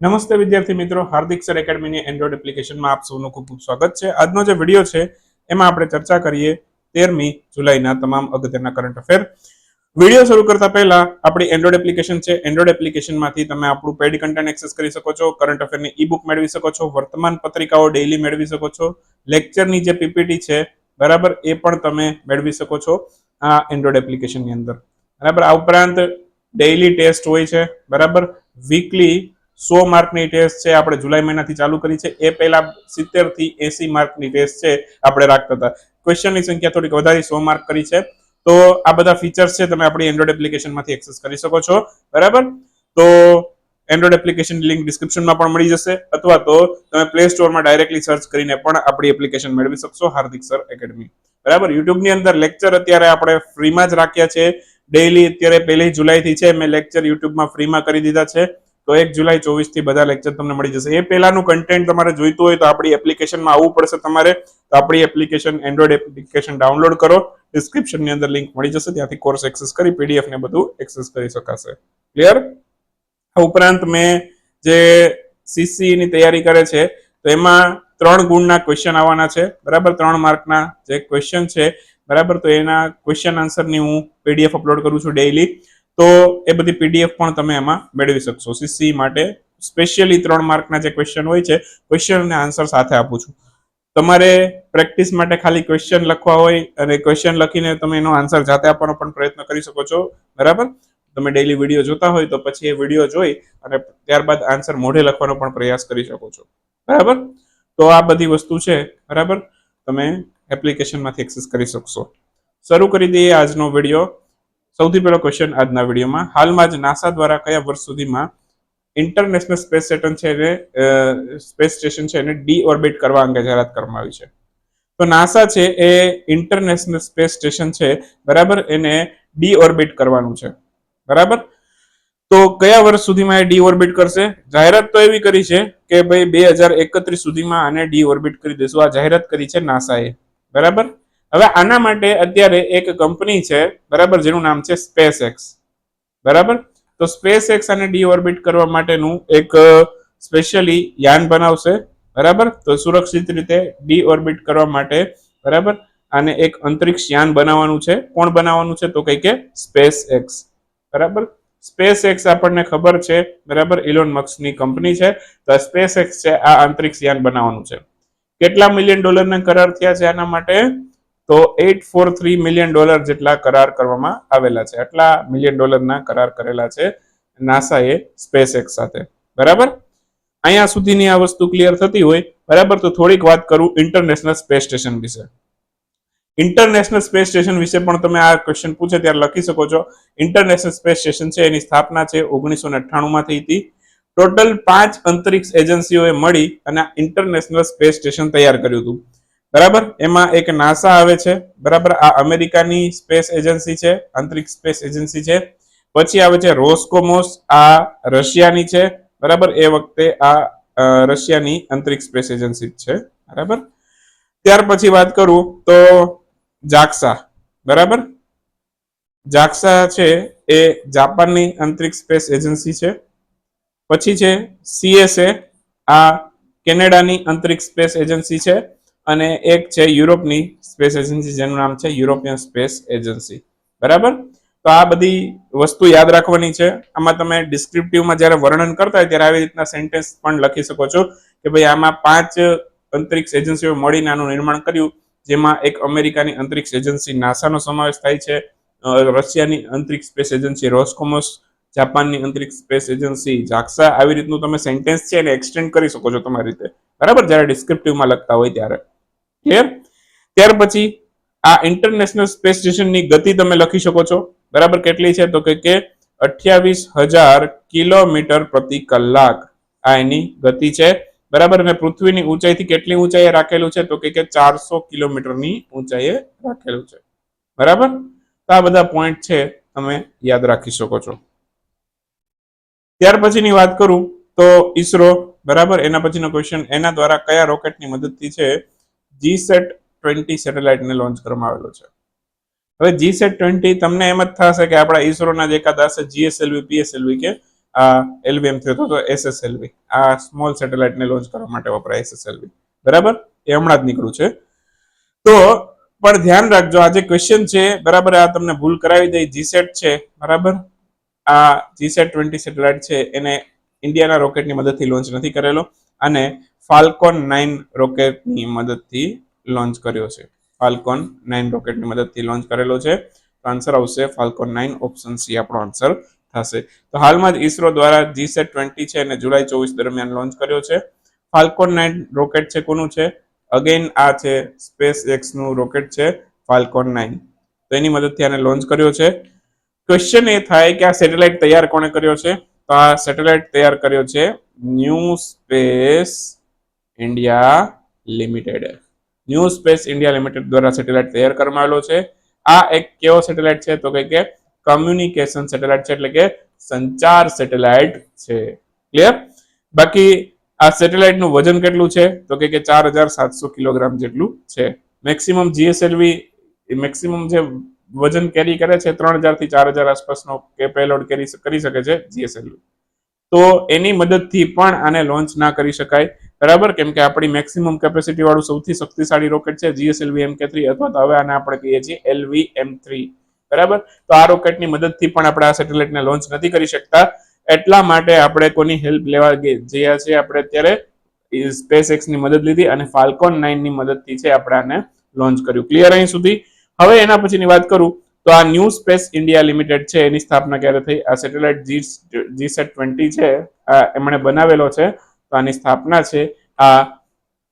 નમસ્તે વિદ્યાર્થી મિત્રો, હાર્દિક સર એકેડમીની એન્ડ્રોઇડ એપ્લિકેશનમાં આપ સૌનું ખૂબ ખૂબ સ્વાગત છે. આજનો જે વીડિયો છે, એમાં આપણે ચર્ચા કરીએ તેરમી જુલાઈના તમામ અગત્યના કરંટ અફેર વીડિયો શરૂ કરતા પહેલા, આપણી એન્ડ્રોઇડ એપ્લિકેશન છે. એન્ડ્રોઇડ એપ્લિકેશનમાંથી તમે આપણું પેડ કન્ટેન્ટ એક્સેસ કરી શકો છો કરંટ અફેરની ઈ બુક મેળવી શકો છો, વર્તમાન પત્રિકાઓ ડેઇલી મેળવી શકો છો લેક્ચરની જે પીપીટી છે, બરાબર, એ પણ તમે મેળવી શકો છો આ એન્ડ્રોઇડ એપ્લિકેશનની અંદર. બરાબર, આ ઉપરાંત ડેઇલી ટેસ્ટ હોય છે, બરાબર વીકલી સો માર્કની ટેસ્ટ છે, આપણે જુલાઈ મહિનાથી ચાલુ કરી છે. એ પહેલા સિત્તેરથી એસી માર્કની ટેસ્ટ છે, આપણે રાખતા હતા. ક્વેશ્ચનની સંખ્યા થોડીક વધારી સો માર્ક કરી છે. તો આ બધા ફીચર્સ છે, તમે આપણી એન્ડ્રોઇડ એપ્લિકેશનમાંથી એક્સેસ કરી શકો છો. બરાબર? તો એન્ડ્રોઇડ એપ્લિકેશન લિંક ડિસ્ક્રિપ્શનમાં પણ મળી જશે. અથવા તો તમે પ્લે સ્ટોરમાં ડાયરેક્ટલી સર્ચ કરીને પણ આપણી એપ્લિકેશન મેળવી શકશો, હાર્દિક સર એકેડમી બરાબર? યુટ્યુબની અંદર લેક્ચર અત્યારે આપણે ફ્રીમાં જ રાખ્યા છે. ડેઈલી અત્યારે પહેલી જુલાઈથી છે, મેં લેક્ચર યુટ્યુબમાં ફ્રીમાં કરી દીધા છે. તો એક જુલાઈ ચોવીસથી બધા લેક્ચર તમને મળી જશે. એ પહેલાનું કન્ટેન્ટ તમારે જોઈતું હોય તો આપણી એપ્લિકેશનમાં આવવું પડશે તમારે. તો આપણી એપ્લિકેશન એન્ડ્રોઈડ એપ્લિકેશન ડાઉનલોડ કરો. ડિસ્ક્રિપ્શનની અંદર લિંક મળી જશે. ત્યાંથી કોર્સ એક્સેસ કરી પીડીએફ ને બધું એક્સેસ કરી શકાશે. ક્લિયર આ ઉપરાંત મેં જે સીસીની તૈયારી કરે છે, તો એમાં ત્રણ ગુણના ક્વેશ્ચન આવવાના છે. બરાબર? ત્રણ માર્કના જે ક્વેશ્ચન છે. બરાબર? તો એના ક્વેશ્ચન આન્સરની હું પીડીએફ અપલોડ કરું છું ડેઈલી તો એ બધી પીડીએફ પણ તમે એમાં મેળવી શકશો. સીસી માટે સ્પેશિયલી ત્રણ માર્કના જે ક્વેશ્ચન હોય છે ક્વેશ્ચન અને આન્સર સાથે આપું છું. તમારે પ્રેક્ટિસ માટે ખાલી ક્વેશ્ચન લખવા હોય અને ક્વેશ્ચન લખીને તમે એનો આન્સર જાતે આપવાનો પણ પ્રયત્ન કરી શકો છો. બરાબર? તમે ડેઈલી વીડિયો જોતા હોય તો પછી એ વીડિયો જોઈ અને ત્યારબાદ આન્સર મોઢે લખવાનો પણ પ્રયાસ કરી શકો છો. બરાબર? તો આ બધી વસ્તુ છે. બરાબર? તમે એપ્લિકેશનમાંથી એક્સેસ કરી શકશો. શરૂ કરી દઈએ આજનો વીડિયો સૌથી પહેલો ક્વેશ્ચન આજના વિડીયોમાં. હાલમાં જ નાસા દ્વારા કયા વર્ષ સુધીમાં ઇન્ટરનેશનલ સ્પેસ સ્ટેશન છે એને સ્પેસ સ્ટેશન છે એને ડી ઓર્બિટ કરવા અંગે જાહેરાત કરવામાં આવી છે? તો નાસા છે એ ઇન્ટરનેશનલ સ્પેસ સ્ટેશન છે, બરાબર? એને ડી ઓર્બિટ કરવાનું છે. બરાબર? તો કયા વર્ષ સુધીમાં એ ડી ઓર્બિટ કરશે? જાહેરાત તો એવી કરી છે કે ભાઈ બે હજાર એકત્રીસ સુધીમાં આને ડી ઓર્બિટ કરી દેશું. આ જાહેરાત કરી છે નાસાએ બરાબર? હવે આના માટે અત્યારે એક કંપની છે, બરાબર, જેનું નામ છે સ્પેસ એક્સ બરાબર? તો સ્પેસ એક્સ આને ડી ઓર્બિટ કરવા માટેનું એક સ્પેશિયલી યાન બનાવશે, બરાબર? તો સુરક્ષિત રીતે ડી ઓર્બિટ કરવા માટે, બરાબર? આને એક અંતરિક્ષ યાન બનાવવાનું છે. કોણ બનાવવાનું છે? તો કઈ કે સ્પેસ એક્સ બરાબર? સ્પેસ એક્સ આપણને ખબર છે, બરાબર? ઇલોન મક્સની કંપની છે. તો સ્પેસ એક્સ છે, આ અંતરિક્ષ યાન બનાવવાનું છે. કેટલા મિલિયન ડોલરના કરાર થયા છે આના માટે? તો eight four three million dollar જેટલા કરાર કરવામાં આવેલા છે. આટલા મિલિયન ડોલરના કરાર કરેલા છે નાસાએ સ્પેસ એક્સ સાથે. બરાબર? અહીંયા સુધીની આ વસ્તુ ક્લિયર થતી હોય. બરાબર? તો થોડીક વાત કરું ઇન્ટરનેશનલ સ્પેસ સ્ટેશન વિશે. ઇન્ટરનેશનલ સ્પેસ સ્ટેશન વિશે પણ તમે આ ક્વેશ્ચન પૂછે ત્યારે લખી શકો છો. ઇન્ટરનેશનલ સ્પેસ સ્ટેશન છે, એની સ્થાપના છે ઓગણીસો ને અઠ્ઠાણુંમાં થઈ હતી. ટોટલ પાંચ અંતરિક્ષ એજન્સીઓએ મળી અને ઇન્ટરનેશનલ સ્પેસ સ્ટેશન તૈયાર કર્યું હતું. બરાબર? એમાં એક નાસા આવે છે. બરાબર? આ અમેરિકાની સ્પેસ એજન્સી છે અંતરિક્ષ સ્પેસ એજન્સી છે. પછી આવે છે રોસ્કોમોસ, આ રશિયાની છે. બરાબર? એ વખતે આ રશિયાની અંતરિક્ષ સ્પેસ એજન્સી છે. બરાબર? ત્યાર પછી વાત કરું તો જાક્સા. બરાબર? જાક્સા છે એ જાપાનની અંતરિક્ષ સ્પેસ એજન્સી છે. પછી છે સીએસએ, આ કેનેડાની અંતરિક્ષ સ્પેસ એજન્સી છે. અને એક છે યુરોપની સ્પેસ એજન્સી, જેનું નામ છે યુરોપિયન સ્પેસ એજન્સી. બરાબર? તો આ બધી વસ્તુ યાદ રાખવાની છે. આમાં તમે ડિસ્ક્રિપ્ટિવમાં જ્યારે વર્ણન કરતા હોય ત્યારે આવી રીતના સેન્ટેન્સ પણ લખી શકો છો કે ભાઈ આમાં પાંચ અંતરિક્ષ એજન્સીઓ મળીને આનું નિર્માણ કર્યું, જેમાં એક અમેરિકાની અંતરિક્ષ એજન્સી નાસાનો સમાવેશ થાય છે રશિયાની અંતરિક્ષ સ્પેસ એજન્સી રોસ્કોમોસ, જાપાનની અંતરિક્ષ સ્પેસ એજન્સી જાક્સા આવી રીતનું તમે સેન્ટેન્સ છે એને એક્સટેન્ડ કરી શકો છો તમારી રીતે. બરાબર? જ્યારે ડિસ્ક્રિપ્ટિવમાં લખતા હોય ત્યારે. ક્લિયર ત્યાર પછી આ ઇન્ટરનેશનલ સ્પેસ સ્ટેશનની ગતિ તમે લખી શકો છો. બરાબર કેટલી છે? તો કે અઠ્યાવીસ હજાર કિલોમીટર પ્રતિ કલાક આ એની ગતિ છે. બરાબર? અને પૃથ્વીની ઊંચાઈથી કેટલી ઊંચાઈએ રાખેલું છે? તો કે ચારસો કિલોમીટરની ઊંચાઈએ રાખેલું છે. બરાબર? તો આ બધા પોઈન્ટ છે, તમે યાદ રાખી શકો છો. ત્યાર પછીની વાત કરું તો ઈસરો, બરાબર? એના પછીનો ક્વેશ્ચન એના દ્વારા કયા રોકેટની મદદથી છે? જી સેટ ટ્વેન્ટી સેટેલાઇટને લોન્ચ કરવામાં આવેલો છે. હવે જી સેટ ટ્વેન્ટી તમને એમ જ થશે કે આપણા ઈસરોના જે એકાદ હશે જીએસએલવી પીએસએલવી કે આ એલવીએમ થયો હતો એસએસએલવી આ સ્મોલ સેટેલાઇટને લોન્ચ કરવા માટે વપરાય એસએસએલવી બરાબર? એ હમણાં જ નીકળ્યું છે. તો પણ ધ્યાન રાખજો, આ જે ક્વેશ્ચન છે, બરાબર, આ તમને ભૂલ કરાવી દઈ. જીસેટ છે, બરાબર? આ જીસેટ ટ્વેન્ટી સેટેલાઇટ છે, એને ઇન્ડિયાના રોકેટની મદદથી લોન્ચ નથી કરેલો. અને ફાલ્કોન નાઇન રોકેટની મદદથી લોન્ચ કર્યો છે. ફાલ્કોન નાઇન રોકેટની મદદથી લોન્ચ કરેલો છે. તો આન્સર આવશે ફાલ્કોન નાઇન ઓપ્શન સી આપણો આન્સર થશે. તો હાલમાં જ ઇસરો દ્વારા જીસેટ ટ્વેન્ટી છે અને જુલાઈ ચોવીસ દરમિયાન લોન્ચ કર્યો છે. ફાલ્કોન નાઇન રોકેટ છે કોનું છે? અગેન આ છે સ્પેસ એક્સનું રોકેટ છે ફાલ્કોન નાઇન તો એની મદદથી આને લોન્ચ કર્યો છે. ક્વેશ્ચન એ થાય કે આ સેટેલાઇટ તૈયાર કોણે કર્યો છે? તો આ સેટેલાઇટ તૈયાર કર્યો છે new space India limited new space India limited દ્વારા સેટેલાઇટ તૈયાર કરવામાં આવેલો છે. આ એક કેવો સેટેલાઇટ છે? તો કે કમ્યુનિકેશન સેટેલાઇટ છે, એટલે કે સંચાર સેટેલાઇટ છે. ક્લિયર બાકી આ સેટેલાઇટનું વજન કેટલું છે? તો કે ચાર હજાર સાતસો કિલોગ્રામ જેટલું છે. મેક્સિમમ જીએસએલવી મેક્સિમમ જે વજન કેરી કરે છે, ત્રણ હજારથી ચાર હજાર આસપાસનો કે પેલોડ કેરી કરી શકે છે જીએસએલવી તો એની મદદથી પણ આને લોન્ચ ના કરી શકાય. બરાબર? કેમ કે આપણી મેક્સિમમ કેપેસિટી વાળું સૌથી શક્તિશાળી રોકેટ છે જીએસએલવી એમ કે થ્રી અથવા તો હવે આને આપણે કહીએ છીએ એલવી એમ થ્રી બરાબર? તો આ રોકેટની મદદથી પણ આપણે આ સેટેલાઇટને લોન્ચ નથી કરી શકતા. એટલા માટે આપણે કોની હેલ્પ લેવા જયા છે આપણે અત્યારે. સ્પેસ એક્સની મદદ લીધી અને ફાલ્કોન નાઇનની મદદથી છે આપણે આને લોન્ચ કર્યું. ક્લિયર અહીં સુધી? હવે એના પછીની વાત કરું, તો આ ન્યૂ સ્પેસ ઇન્ડિયા લિમિટેડ છે, એની સ્થાપના ક્યારે થઈ? આ સેટેલાઇટ જી સેટ ટ્વેન્ટી છે, આ એમણે બનાવેલો છે, તો આની સ્થાપના છે આ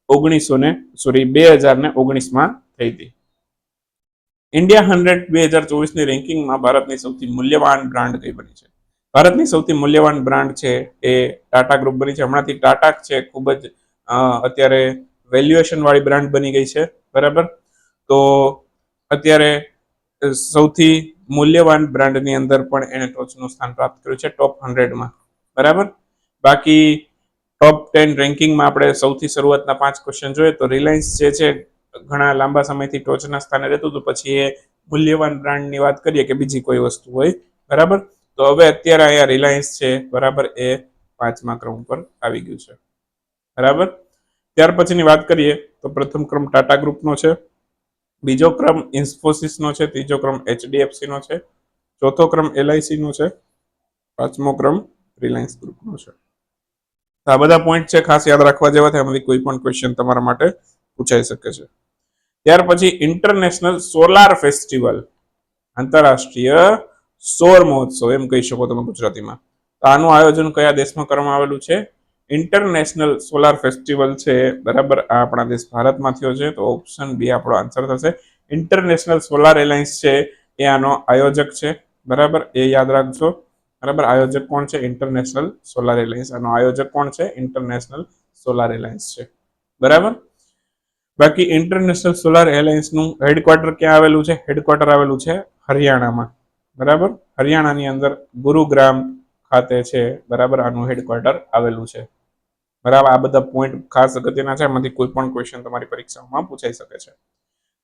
ઓગણીસો ને સોરી બે હજાર ને ઓગણીસમાં થઈ હતી. ઇન્ડિયા હંડ્રેડ બે હજાર ચોવીસની રેન્કિંગમાં ભારતની સૌથી મૂલ્યવાન બ્રાન્ડ કઈ બની છે? ભારતની સૌથી મૂલ્યવાન બ્રાન્ડ છે એ ટાટા ગ્રુપ બની છે. હમણાંથી ટાટા છે, ખૂબ જ અત્યારે વેલ્યુએશન વાળી બ્રાન્ડ બની ગઈ છે. બરાબર? તો અત્યારે સૌથી મૂલ્યવાન બ્રાન્ડની અંદર પણ એને ટોચનું સ્થાન પ્રાપ્ત કર્યું છે, ટોપ હંડ્રેડમાં. બરાબર? બાકી, ટોપ ટેન રેન્કિંગમાં આપણે સૌથી શરૂઆતના પાંચ ક્વેશ્ચન જોઈએ તો રિલાયન્સ જે છે, ઘણા લાંબા સમયથી ટોચના સ્થાને રહેતું હતું. પછી એ મૂલ્યવાન બ્રાન્ડની વાત કરીએ કે બીજી કોઈ વસ્તુ હોય. બરાબર? તો હવે અત્યારે અહીંયા રિલાયન્સ છે, બરાબર? એ પાંચમા ક્રમ ઉપર આવી ગયું છે. બરાબર? ત્યાર પછીની વાત કરીએ તો પ્રથમ ક્રમ ટાટા ગ્રુપનો છે. બીજો ક્રમ ઇન્ફોસિસનો છે, ત્રીજો ક્રમ એચડીએફસીનો છે, ચોથો ક્રમ LIC નો છે, પાંચમો ક્રમ રિલાયન્સ ગ્રુપનો છે. આ બધા પોઈન્ટ છે, ખાસ યાદ રાખવા જેવા છે એમાંથી કોઈ પણ ક્વેશ્ચન તમારા માટે પૂછાઈ શકે છે. ત્યાર પછી ઇન્ટરનેશનલ સોલાર ફેસ્ટિવલ આંતરરાષ્ટ્રીય સૌર મહોત્સવ, એમ કહી શકો તમે ગુજરાતીમાં. તો આનું આયોજન કયા દેશમાં કરવામાં આવેલું છે? ઇન્ટરનેશનલ સોલાર ફેસ્ટિવલ છે, બરાબર? આ આપણા દેશ ભારતમાં થયો છે, તો ઓપ્શન બી આપણો આન્સર થશે. ઇન્ટરનેશનલ સોલાર એલાયન્સ છે, એ આનો આયોજક છે, બરાબર? એ યાદ રાખજો. બરાબર? આયોજક કોણ છે? ઇન્ટરનેશનલ સોલાર એલાયન્સ આનો આયોજક કોણ છે? ઇન્ટરનેશનલ સોલાર એલાયન્સ છે. બરાબર? બાકી ઇન્ટરનેશનલ સોલાર એલાયન્સનું હેડક્વાર્ટર ક્યાં આવેલું છે? હેડક્વાર્ટર આવેલું છે હરિયાણામાં. બરાબર? હરિયાણાની અંદર ગુરુગ્રામ ખાતે છે, બરાબર? આનું હેડક્વાર્ટર આવેલું છે. બરાબર? આ બધા પોઈન્ટ ખાસ અગત્યના છે. એમાંથી કોઈ પણ ક્વેશ્ચન તમારી પરીક્ષામાં પૂછાઈ શકે છે.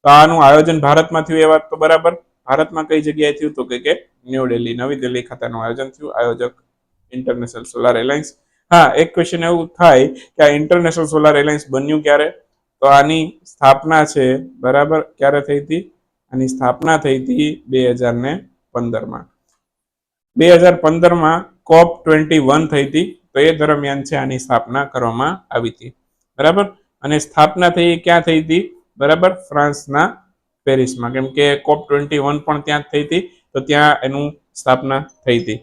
તો આનું આયોજન ભારતમાં થયું એ વાત તો બરાબર. ભારતમાં કઈ જગ્યાએ થયું તો કે ન્યૂ દિલ્હી, નવી દિલ્હી ખાતેનું આયોજન થયું. આયોજક ઇન્ટરનેશનલ સોલાર એલાયન્સ હા, એક ક્વેશ્ચન એવું થાય કે આ ઇન્ટરનેશનલ સોલાર એલાયન્સ બન્યું ક્યારે? તો આની સ્થાપના છે, બરાબર? ક્યારે થઈ હતી? આની સ્થાપના થઈ હતી બે હજાર ને પંદરમાં. બે હજાર પંદરમાં કોપ ટ્વેન્ટી વન થઈ હતી. તો એ દરમિયાન છે આની સ્થાપના કરવામાં આવી હતી. બરાબર? અને સ્થાપના થઈ ક્યાં થઈ હતી? બરાબર? ફ્રાન્સના પેરિસમાં. કેમ કે કોપ ટ્વેન્ટી વન પણ ત્યાં થઈ હતી, તો ત્યાં એનું સ્થાપના થઈ હતી.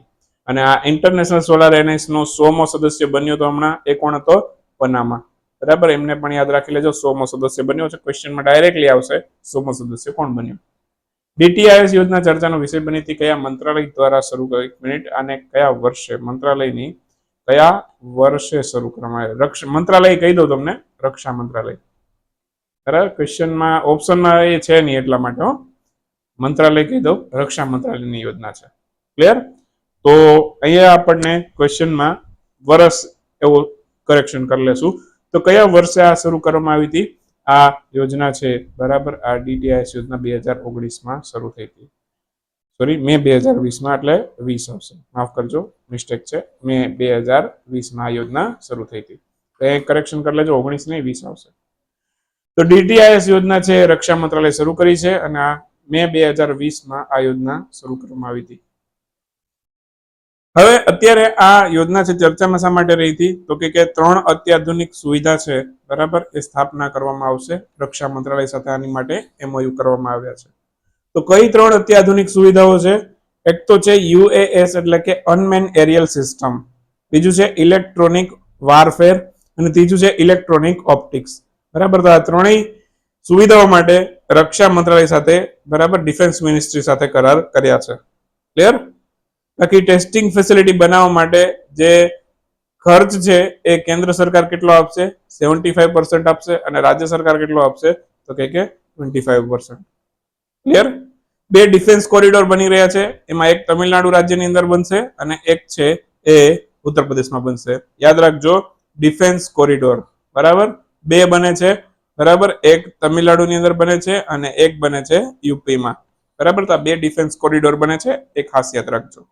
અને આ ઇન્ટરનેશનલ સોલાર એલાયન્સનો સોમો સદસ્ય બન્યો તો હમણાં એ કોણ હતો? પનામા. બરાબર? એમને પણ યાદ રાખી લેજો, સોમો સદસ્ય બન્યો છે. ક્વેશ્ચનમાં ડાયરેક્ટલી આવશે, સોમો સદસ્ય કોણ બન્યો? ડીટીઆઈએસ યોજના ચર્ચાનો વિષય બની હતી. કયા મંત્રાલય દ્વારા શરૂ કરી? મિનિટ અને કયા વર્ષે? મંત્રાલયની કયા વર્ષે શરૂ કરવામાં આવે રક્ષા મંત્રાલય કહી દઉં તમને, રક્ષા મંત્રાલય. બરાબર? ક્વેશ્ચનમાં ઓપ્શનમાં એ છે નહીં એટલા માટે મંત્રાલય કહી દઉં, રક્ષા મંત્રાલયની યોજના છે. ક્લિયર તો અહીંયા આપણને ક્વેશ્ચનમાં વર્ષ એવું કરેક્શન કરી લેશું. તો કયા વર્ષે આ શરૂ કરવામાં આવી હતી? આ યોજના છે, બરાબર? આ ડીટીઆઈએસ યોજના બે હજાર ઓગણીસમાં શરૂ થઈ હતી. સોરી, મે બે હજાર વીસમાં એટલે વીસ આવશે. માફ કરજો, મિસ્ટેક છે. મે બે હજાર વીસમાં આ યોજના શરૂ થઈ હતી. તો એ કરેક્શન કરી લેજો ઓગણીસ નહીં વીસ આવશે. તો ડીટીઆઈએસ યોજના છે, રક્ષા મંત્રાલય શરૂ કરી છે અને આ મે બે હજાર વીસમાં આ યોજના શરૂ કરવામાં આવી હતી. હવે અત્યારે આ યોજના છે, ચર્ચામાં શા માટે રહી હતી? તો કે ત્રણ અત્યાધુનિક સુવિધા છે, બરાબર, એ સ્થાપના કરવામાં આવશે, રક્ષા મંત્રાલય સાથે આની માટે એમઓયુ કરવામાં આવ્યા છે. તો કઈ ત્રણ અત્યાધુનિક સુવિધાઓ છે? એક તો છે યુએએસ એટલે કે અનમેન એરિયલ સિસ્ટમ. બીજું છે ઇલેક્ટ્રોનિક વારફેર અને ત્રીજું છે ઇલેક્ટ્રોનિક ઓપ્ટિક્સ. બરાબર? તો આ ત્રણેય સુવિધાઓ માટે રક્ષા મંત્રાલય સાથે બરાબર ડિફેન્સ મિનિસ્ટ્રી સાથે કરાર કર્યા છે. ક્લિયર બાકી ટેસ્ટિંગ ફેસિલિટી બનાવવા માટે જે ખર્ચ છે એ કેન્દ્ર સરકાર કેટલો આપશે? સેવન્ટી ફાઈવ પર્સન્ટ આપશે અને રાજ્ય સરકાર કેટલો આપશે? તો કે કે ટ્વેન્ટી ફાઈવ પર્સન્ટ. ક્લિયર બે ડિફેન્સ કોરિડોર બની રહ્યા છે. એમાં એક તમિલનાડુ રાજ્યની અંદર બનશે અને એક છે એ ઉત્તર પ્રદેશમાં બનશે. યાદ રાખજો ડિફેન્સ કોરિડોર બરાબર? બે બને છે. બરાબર? એક તમિલનાડુની અંદર બને છે અને એક બને છે યુપીમાં બરાબર? તો બે ડિફેન્સ કોરિડોર બને છે. એ ખાસ યાદ રાખજો.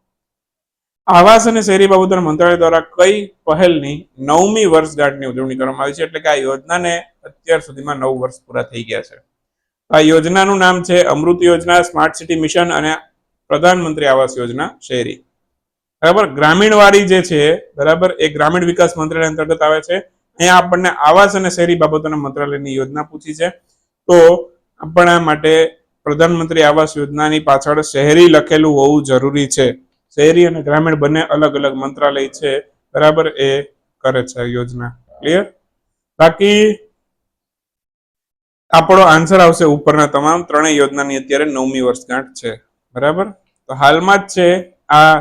આવાસ અને શહેરી બાબતોના મંત્રાલય દ્વારા કઈ પહેલની નવમી વર્ષગાંઠની ઉજવણી કરવામાં આવી છે? એટલે કે આ યોજનાને અત્યાર સુધીમાં નવ વર્ષ પૂરા થઈ ગયા છે. આ યોજનાનું નામ છે અમૃત યોજના, સ્માર્ટ સિટી મિશન અને પ્રધાનમંત્રી આવાસ યોજના શહેરી. બરાબર? ગ્રામીણવાળી જે છે, બરાબર, એ ગ્રામીણ વિકાસ મંત્રાલય અંતર્ગત આવે છે. અહીંયા આપણને આવાસ અને શહેરી બાબતોના મંત્રાલયની યોજના પૂછી છે. તો આપણા માટે પ્રધાનમંત્રી આવાસ યોજનાની પાછળ શહેરી લખેલું હોવું જરૂરી છે. શહેરી અને ગ્રામીણ બંને અલગ અલગ મંત્રાલય છે. બરાબર? એ કરે છે યોજના. ક્લિયર બાકી આપણો આન્સર આવશે ઉપરના તમામ ત્રણેય યોજનાની અત્યારે નવમી વર્ષગાંઠ છે. બરાબર? તો હાલમાં જ છે, આ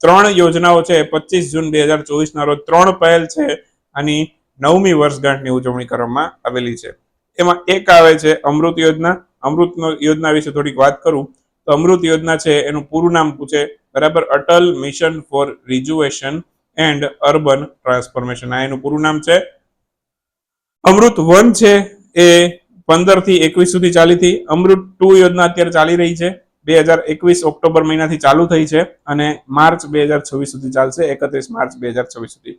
ત્રણ યોજનાઓ છે, પચીસ જૂન બે હજાર ચોવીસના રોજ ત્રણ પહેલ છે આની નવમી વર્ષગાંઠની ઉજવણી કરવામાં આવેલી છે. એમાં એક આવે છે અમૃત યોજના. અમૃત યોજના વિશે થોડીક વાત કરું. તો અમૃત યોજના છે, એનું પૂરું નામ પૂછે બરાબર? Atal mission for rejuvenation and urban transformation. આ એનું પૂરું નામ છે. અમૃત વન છે, એ પંદરથી એકવીસ સુધી ચાલી હતી. અમૃત ટુ યોજના અત્યારે ચાલી રહી છે. બે હજાર એકવીસ ઓક્ટોબર મહિનાથી ચાલુ થઈ છે અને માર્ચ બે હજાર છવ્વીસ સુધી ચાલશે. એકત્રીસ માર્ચ બે હજાર છવ્વીસ સુધી.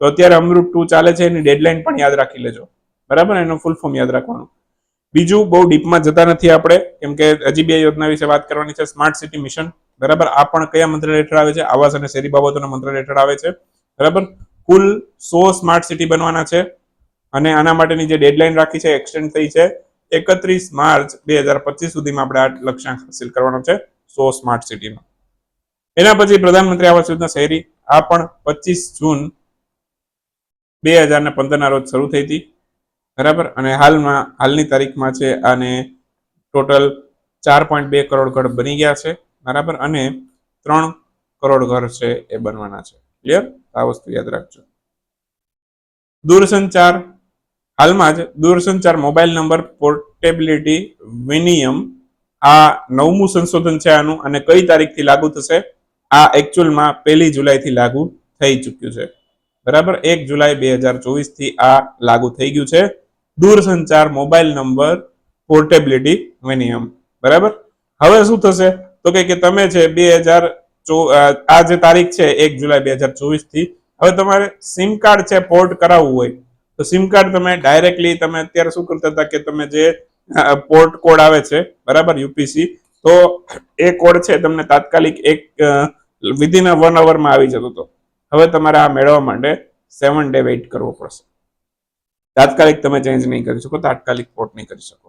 તો અત્યારે અમૃત ટુ ચાલે છે. એની ડેડલાઇન પણ યાદ રાખી લેજો. બરાબર? એનું ફૂલ ફોર્મ યાદ રાખવાનું. બીજું બહુ ડીપમાં જતા નથી આપણે. કેમ કે હજી બે યોજના વિશે વાત કરવાની છે. સ્માર્ટ સિટી મિશન બરાબર? આ પણ કયા મંત્રાલય હેઠળ આવે છે? આવાસ અને શહેરી બાબતોના મંત્રાલય હેઠળ આવે છે. બરાબર? કુલ સો સ્માર્ટ સિટી બનવાના છે. અને આના માટેની જે ડેડલાઇન રાખી છે એક્સટેન્ડ થઈ છે, એકત્રીસ માર્ચ બે હજાર પચીસ સુધીમાં આપણે આ લક્ષ્યાંક હાસિલ કરવાનો છે, સો સ્માર્ટ સિટીનો એના પછી પ્રધાનમંત્રી આવાસ યોજના શહેરી, આ પણ પચીસ જૂન બે હજાર ને પંદરના રોજ શરૂ થઈ હતી. બરાબર? અને હાલમાં, હાલની તારીખમાં છે આને ટોટલ ચાર પોઈન્ટ બે કરોડ ઘર બની ગયા છે. બરાબર? અને ત્રણ કરોડ ઘર છે એ બનવાના છે. ક્લિયર આ વસ્તુ યાદ રાખજો. દૂરસંચાર હાલમાં જ દૂરસંચાર મોબાઈલ નંબર, પોર્ટેબિલિટી, વિનિયમ, આ નવમું સંશોધન છે આનું અને કઈ તારીખથી લાગુ થશે? આ એકચ્યુઅલમાં પહેલી જુલાઈથી લાગુ થઈ ચૂક્યું છે. બરાબર? એક જુલાઈ બે હજાર ચોવીસથી આ લાગુ થઈ ગયું છે. દૂરસંચાર મોબાઈલ નંબર, પોર્ટેબિલિટી, વિનિયમ. બરાબર? હવે શું થશે? તો કે તમે છે બે હજાર આ જે તારીખ છે, એક જુલાઈ બે હજાર ચોવીસથી, હવે તમારે સિમ કાર્ડ છે પોર્ટ કરાવવું હોય. તો સિમ કાર્ડ તમે ડાયરેક્ટલી તમે અત્યારે શું કરતા હતા કે તમે જે પોર્ટ કોડ આવે છે, બરાબર યુપીસી તો એ કોડ છે તમને તાત્કાલિક એક વિધિન વન અવરમાં આવી જતો હતો. હવે તમારે આ મેળવવા માટે સેવન ડે વેઇટ કરવો પડશે. તાત્કાલિક તમે ચેન્જ નહીં કરી શકો, તાત્કાલિક પોર્ટ નહીં કરી શકો.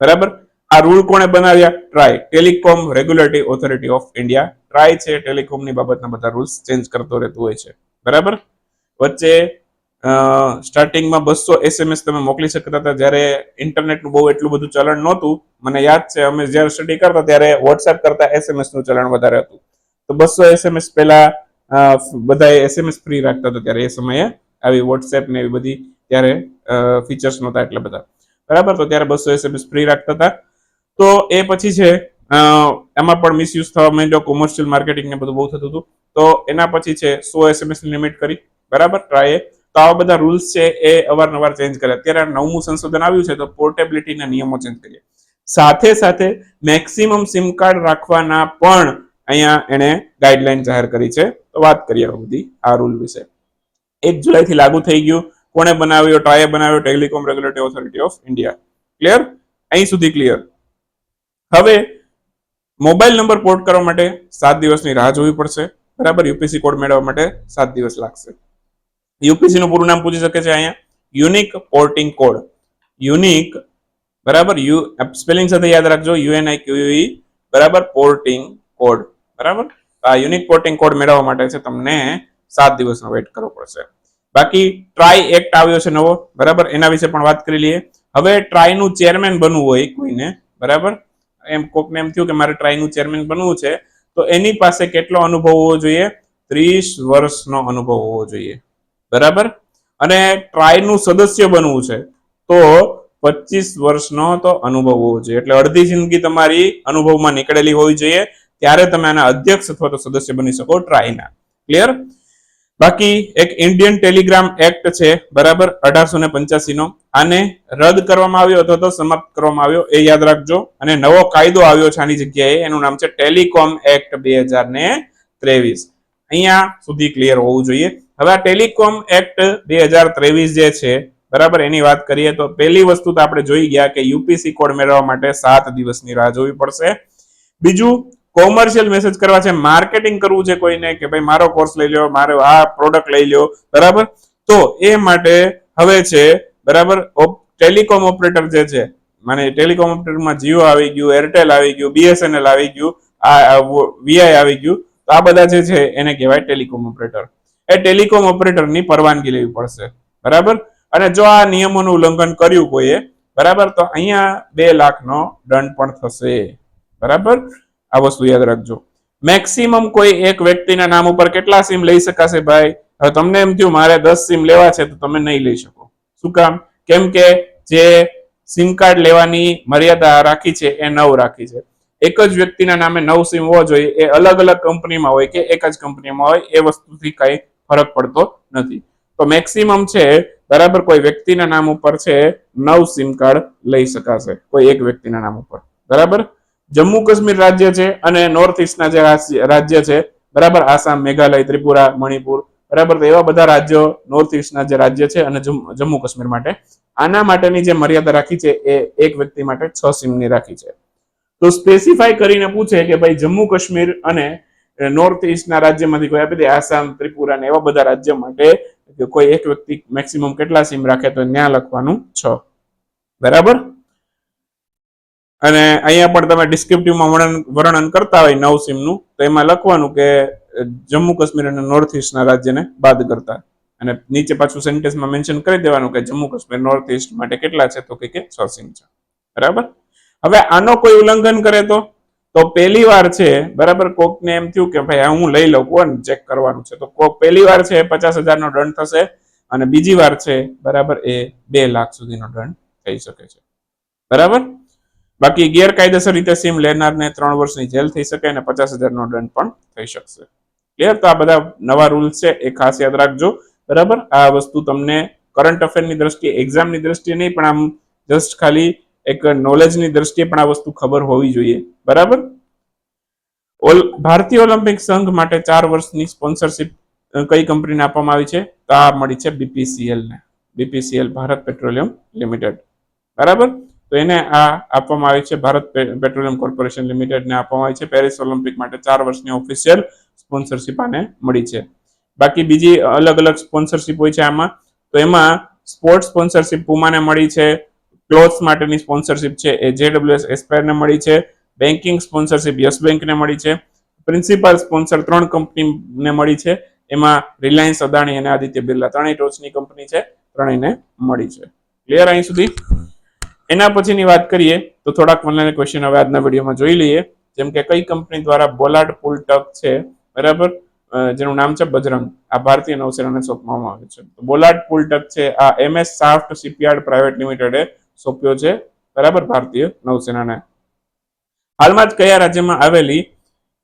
બરાબર? આ રૂલ કોણે બનાવ્યા? TRAI telecom regulatory authority of India TRAI છે ટેલિકોમની બાબતના બધા રૂલ્સ ચેન્જ કરતો રહેતું હોય છે. બરાબર? વચ્ચે સ્ટાર્ટિંગમાં બસો એસએમએસ તમે મોકલી શકતા હતા જ્યારે ઇન્ટરનેટનું બહુ એટલું બધું ચલણ નહોતું. મને યાદ છે, અમે જ્યારે સ્ટડી કરતા ત્યારે વોટ્સએપ કરતા એસએમએસનું ચલણ વધારે હતું. તો બસો એસએમએસ પહેલા બધા એસએમએસ ફ્રી રાખતા હતા ત્યારે એ સમયે. આવી વોટ્સએપ ને એવી બધી ત્યારે ફીચર્સ નહોતા એટલે બધા. બરાબર? તો ત્યારે બસો એસએમએસ ફ્રી રાખતા હતા. તો એ પછી છે એમાં પણ મિસયુઝ થવા માંડ્યો કોમર્શિયલ માર્કેટિંગ ને બધું બહુ થતું હતું. તો એના પછી છે, સો એસએમએસ લિમિટ કરી. બરાબર? ટ્રાય તો આવા બધા રૂલ્સ છે એ અવારનવાર ચેન્જ કરે. અત્યારે નવમું સંશોધન આવ્યું છે તો પોર્ટેબિલિટીના નિયમો ચેન્જ કરીએ. સાથે સાથે મેક્સિમમ સિમ કાર્ડ રાખવાના પણ અહીંયા એણે ગાઈડલાઈન જાહેર કરી છે. તો વાત કરીએ બધી આ રૂલ વિશે. એક જુલાઈથી લાગુ થઈ ગયું. કોણે બનાવ્યો? ટ્રાયે બનાવ્યો? Telecom regulatory authority of India clear અહીં સુધી ક્લિયર હવે મોબાઈલ નંબર પોર્ટ કરવા માટે સાત દિવસની રાહ જોવી પડશે. બરાબર? યુપીસી કોડ મેળવવા માટે સાત દિવસ લાગશે. યુપીસી નું પૂરું નામ પૂછી શકે છે અહીંયા? Unique porting code. યુનિક, બરાબર? યુ સ્પેલિંગ સાથે યાદ રાખજો. યુએનઆઈ ક્યુઈ બરાબર? Porting code. બરાબર? આ યુનિક પોર્ટિંગ કોડ મેળવવા માટે છે તમને સાત દિવસનો વેઇટ કરવો પડશે. બાકી ટ્રાય એક્ટ આવ્યો છે નવો, બરાબર? એના વિશે પણ વાત કરી લઈએ. હવે ટ્રાયનું ચેરમેન બનવું હોય કોઈને, બરાબર? એમ કોકને એમ થયું કે મારે ટ્રાયનું ચેરમેન બનવું છે, તો એની પાસે કેટલો અનુભવ હોવો જોઈએ? ત્રીસ વર્ષનો અનુભવ હોવો જોઈએ. બરાબર? અને ટ્રાયનું સદસ્ય બનવું છે, તો પચીસ વર્ષનો તો અનુભવ હોવો જોઈએ. એટલે અડધી જિંદગી તમારી અનુભવમાં નીકળેલી હોવી જોઈએ. ત્યારે તમે આના અધ્યક્ષ અથવા તો સદસ્ય બની શકો ટ્રાયના ક્લિયર બાકી એક ઇન્ડિયન ટેલિગ્રામ એક્ટ છે, બરાબર? અઢારસો ને પંચ્યાસીનો. આને રદ કરવામાં આવ્યો અથવા તો સમાપ્ત કરવામાં આવ્યો એ યાદ રાખજો. અને નવો કાયદો આવ્યો છે આની જગ્યાએ, એનું નામ છે ટેલિકોમ એક્ટ બે હજાર ને ત્રેવીસ. અહીંયા સુધી ક્લિયર હોવું જોઈએ. હવે આ ટેલિકોમ એક્ટ બે હજાર ત્રેવીસ જે છે, બરાબર, એની વાત કરીએ તો પહેલી વસ્તુ તો આપણે જોઈ ગયા કે યુપીસી કોડ મેળવવા માટે સાત દિવસની રાહ જોવી પડશે. બીજું, કોમર્શિયલ મેસેજ કરવા છે, માર્કેટિંગ કરવું છે કોઈને કે ભાઈ મારો કોર્સ લઈ લ્યો, મારો આ પ્રોડક્ટ લઈ લ્યો, બરાબર? તો એ માટે હવે છે, બરાબર ટેલિકોમ ઓપરેટર જે છે, મને ટેલિકોમ ઓપરેટરમાં જીઓ આવી ગયું, એરટેલ આવી ગયું, બીએસએનએલ આવી ગયું, આ વીઆઈ આવી ગયું, તો આ બધા જે છે એને કહેવાય ટેલિકોમ ઓપરેટર. એ ટેલિકોમ ઓપરેટરની પરવાનગી લેવી પડશે. બરાબર? અને જો આ નિયમોનું ઉલ્લંઘન કર્યું કોઈએ, બરાબર? તો અહીંયા બે લાખનો દંડ પણ થશે. બરાબર? આ વસ્તુ યાદ રાખજો. મેક્સિમમ કોઈ એક વ્યક્તિના નામ ઉપર કેટલા સિમ લઈ શકાશે ભાઈ? હવે તમને એમ થયું મારે દસ સિમ લેવા છે, તો તમે નહીં લઈ શકો. શું કામ? કેમ કે જે સિમ કાર્ડ લેવાની મર્યાદા રાખી છે, એ નવ રાખી છે. એક જ વ્યક્તિના નામે નવ સિમ હોવો જોઈએ. એ અલગ અલગ કંપનીમાં હોય કે એક જ કંપનીમાં હોય, એ વસ્તુથી કઈ ફરક પડતો નથી. તો મેક્સિમમ છે, બરાબર કોઈ વ્યક્તિના નામ ઉપર છે, નવ સિમ કાર્ડ લઈ શકાશે, કોઈ એક વ્યક્તિના નામ ઉપર. બરાબર? જમ્મુ કાશ્મીર રાજ્ય છે અને નોર્થ ઇસ્ટના જે રાજ્ય- છે, બરાબર? આસામ, મેઘાલય, ત્રિપુરા, મણિપુર, બરાબર? તો એવા બધા રાજ્યો નોર્થ ઇસ્ટના જે રાજ્ય છે અને જમ્મુ કાશ્મીર માટે. આના માટેની જે મર્યાદા રાખી છે એ એક વ્યક્તિ માટે છ સિમની રાખી છે. તો સ્પેસિફાઈ કરીને પૂછે કે ભાઈ જમ્મુ કાશ્મીર અને નોર્થ ઈસ્ટના રાજ્યમાંથી કોઈ આપી દે, આસામ, ત્રિપુરા ને એવા બધા રાજ્ય માટે કોઈ એક વ્યક્તિ મેક્સિમમ કેટલા સીમ રાખે તો ત્યાં લખવાનું છ. બરાબર? અને અહીંયા પણ તમે ડિસ્ક્રિપ્ટિવમાં વર્ણન વર્ણન કરતા હોય નવ સીમનું તો એમાં લખવાનું કે જમ્મુ કાશ્મીર અને નોર્થ ઈસ્ટના રાજ્યને બાદ કરતા. અને નીચે પાછું સેન્ટેન્સમાં મેન્શન કરી દેવાનું કે જમ્મુ કાશ્મીર નોર્થ ઇસ્ટ માટે કેટલા છે તો કે છ સીમ છે. બરાબર? હવે આનો કોઈ ઉલ્લંઘન કરે તો? તો પહેલી વાર છે, બરાબર, કોકને એમ થયું કે ભાઈ હું લઈ લઉં કોણ ચેક કરવાનું છે? તો કોક પહેલી વાર છે, પચાસ હજારનો દંડ થશે અને બીજી વાર છે, બરાબર, એ બે લાખ સુધીનો દંડ થઈ શકે છે. બરાબર? બાકી ગેરકાયદેસર રીતે સિમ લેનારને ત્રણ વર્ષની જેલ થઈ શકે અને પચાસ હજારનો દંડ પણ થઈ શકશે. ક્લિયર તો આ બધા નવા રૂલ્સ છે, એ ખાસ યાદ રાખજો. બરાબર? આ વસ્તુ તમને કરંટ અફેરની દ્રષ્ટિએ એક્ઝામની દ્રષ્ટિએ નહીં, પણ આમ જસ્ટ ખાલી એક નોલેજની દ્રષ્ટિએ પણ આ વસ્તુ ખબર હોવી જોઈએ. બરાબર? ઓલ, ભારતીય ઓલિમ્પિક સંઘ માટે ચાર વર્ષની સ્પોન્સરશિપ કઈ કંપનીને આપવામાં આવી છે? તો આ મળી છે બીપીસીએલ ને. BPCL Bharat petroleum limited. બરાબર? તો એને આ આપવામાં આવી છે ભારત પેટ્રોલિયમ કોર્પોરેશન લિમિટેડને આપવામાં આવી છે. પેરિસ ઓલિમ્પિક માટે ચાર વર્ષની ઓફિશિયલ સ્પોન્સરશિપ આને મળી છે. બાકી બીજી અલગ અલગ સ્પોન્સરશિપ હોય છે આમાં. તો એમાં સ્પોર્ટ સ્પોન્સરશિપ પુમાને મળી છે ક્લોથ્સ માટેની સ્પોન્સરશિપ છે, એ જેડબ્લ્યુએસ એસ્પાયરને મળી છે, બેન્કિંગ સ્પોન્સરશિપ યસ બેંકને મળી છે, પ્રિન્સિપાલ સ્પોન્સર ત્રણ કંપનીને મળી છે, એમાં રિલાયન્સ, અદાણી અને આદિત્ય બિરલા ત્રણેય ટોચની કંપની છે, ત્રણેયને મળી છે. ક્લિયર અહીં સુધી? એના પછીની વાત કરીએ, તો થોડાક મને ક્વેશ્ચન હવે આજના વિડીયોમાં જોઈ લઈએ, જેમ કે કઈ કંપની દ્વારા બોલાર્ડ પુલ ટક છે, બરાબર? જેનું નામ છે બજરંગ, આ ભારતીય નૌસેનાને સોંપવામાં આવે છે. તો બોલાર્ડ પુલ ટક છે, આ એમએસ સાફ્ટ શિપયાર્ડ પ્રાઇવેટ લિમિટેડે સોંપ્યો છે. બરાબર, ભારતીય નૌસેનાને. હાલમાં જ કયા રાજ્યમાં આવેલી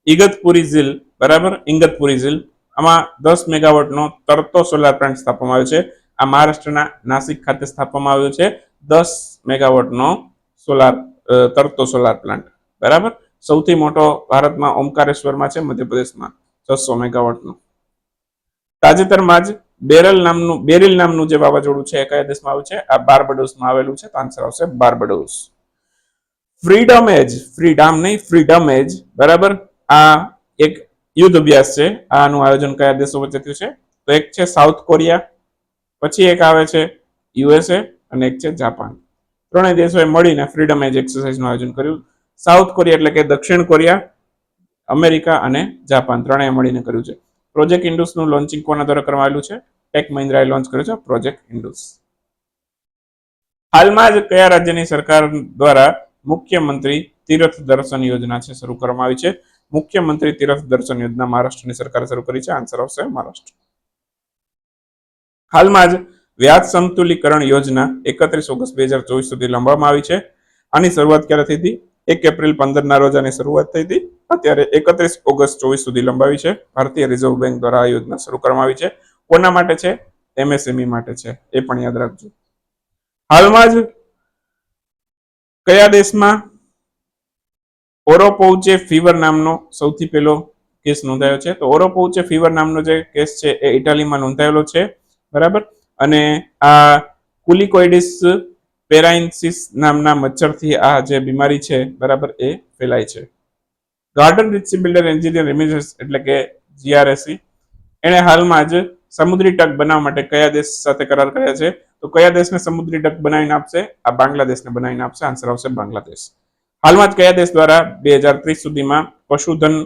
ઇગતપુરી ઝીલ, બરાબર ઇંગતપુરી ઝીલ, આમાં દસ મેગાવોટનો તરતો સોલાર પ્લાન્ટ સ્થાપવામાં આવ્યો છે. આ મહારાષ્ટ્રના નાસિક ખાતે સ્થાપવામાં આવ્યો છે. દસ મેગાવોટનો સોલાર તરતો સોલાર પ્લાન્ટ. બરાબર? સૌથી મોટો ભારતમાં ઓમકારેશ્વરમાં છે, મધ્યપ્રદેશમાં, છસો મેગાવોટનો. તાજેતરમાં જ બેરલ નામનું, બેરિલ નામનું જે વાવાઝોડું છે કયા દેશમાં આવ્યું છે, આ બાર્બડોસમાં આવેલું છે, તો આન્સર આવશે બાર્બડોસ. ફ્રીડમ એજ ફ્રીડમ નહીં ફ્રીડમ એજ બરાબર? આ એક યુદ્ધ અભ્યાસ છે, આનું આયોજન કયા દેશો વચ્ચે થયું છે? તો એક છે સાઉથ કોરિયા પછી એક આવે છે યુએસએ અને એક છે જાપાન ત્રણેય દેશોએ મળીને ફ્રીડમ એજ એક્સરસાઇઝનું આયોજન કર્યું. સાઉથ કોરિયા એટલે કે દક્ષિણ કોરિયા અમેરિકા અને જાપાન ત્રણેય મળીને કર્યું છે. પ્રોજેક્ટ ઇન્ડુસનું લોન્ચિંગ કોના દ્વારા કરવામાં છે? ટેક મહિન્દ્રાએ લોન્ચ કર્યું છે પ્રોજેક્ટ ઇન્ડુસ હાલમાં જ કયા રાજ્યની સરકાર દ્વારા મુખ્યમંત્રી તીર્થ દર્શન યોજના છે શરૂ કરવામાં આવી છે? મુખ્યમંત્રી તીર્થ દર્શન યોજના મહારાષ્ટ્રની સરકારે શરૂ કરી છે? આન્સર આવશે મહારાષ્ટ્ર. હાલમાં જ વ્યાજ સંતુલીકરણ યોજના એકત્રીસ ઓગસ્ટ બે હજાર ચોવીસ સુધી લંબાવવામાં આવી છે. આની શરૂઆત ક્યારે થઈ હતી? એક એપ્રિલ પંદરના રોજ આની શરૂઆત થઈ હતી. અત્યારે એકત્રીસ ઓગસ્ટ ચોવીસ સુધી લંબાવી છે. ભારતીય રિઝર્વ બેંક દ્વારા આ યોજના શરૂ કરવામાં આવી છે. કોના માટે છે? એમએસએમઈ માટે છે. એ પણ યાદ રાખજો. હાલમાં જ કયા દેશમાં ઓરોપોચે ફીવર નામનો સૌથી પહેલો કેસ નોંધાયો છે? તો ઓરોપોચે ફીવર નામનો જે કેસ છે એ ઇટાલીમાં નોંધાયેલો છે. બરાબર? અને આ કુલિકોઇડિસ પેરાઇન્સિસ નામના મચ્છરથી આ જે બીમારી છે, બરાબર, એ ફેલાય છે. ગાર્ડન બિલ્ડર એન્જિનિયર રેમિજસ એટલે કે જીઆરએસી એણે હાલમાં જ સમુદ્રી ટક બનાવવા માટે કયા દેશ સાથે કરાર કર્યા છે? તો કયા દેશને સમુદ્રી ટક બનાવીને આપશે? આ બાંગ્લાદેશને બનાવીને આપશે. આન્સર આવશે બાંગ્લાદેશ. હાલમાં જ કયા દેશ દ્વારા બે હજાર ત્રીસ સુધીમાં પશુધન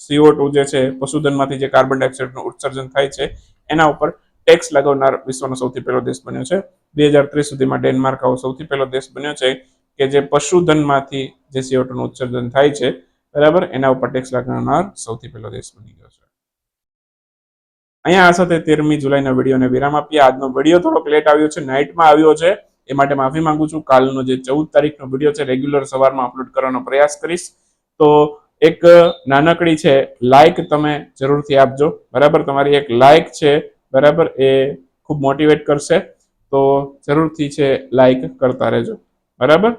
સીઓ જે છે, પશુધનમાંથી જે કાર્બન ડાયોક્સાઇડનું ઉત્સર્જન થાય છે, એના ઉપર ટેક્સ લગાવનાર વિશ્વનો સૌથી પહેલો દેશ બન્યો છે. બે હજાર ત્રીસ સુધીમાં ડેનમાર્ક આવો સૌથી પહેલો દેશ બન્યો છે કે જે પશુધનમાંથી જે સીઓટોનું ઉત્સર્જન થાય છે, બરાબર? એના ઉપર ટેક્સ લગાવનાર સૌથી પહેલો દેશ બની ગયો છે. અહીંયા આ સાથે તેરમી જુલાઈના વિડીયોને વિરામ આપીએ. આજનો વીડિયો થોડોક લેટ આવ્યો છે નાઇટમાં આવ્યો છે. એ માટે માફી માંગુ છું. કાલનો જે ચૌદ તારીખનો વીડિયો છે રેગ્યુલર સવારમાં અપલોડ કરવાનો પ્રયાસ કરીશ. તો એક નાનકડી છે લાઇક તમે જરૂરથી આપજો. બરાબર? તમારી એક લાઇક છે બરાબર? એ ખૂબ મોટિવેટ કરશે. તો જરૂરથી છે લાઈક કરતા રહેજો. બરાબર?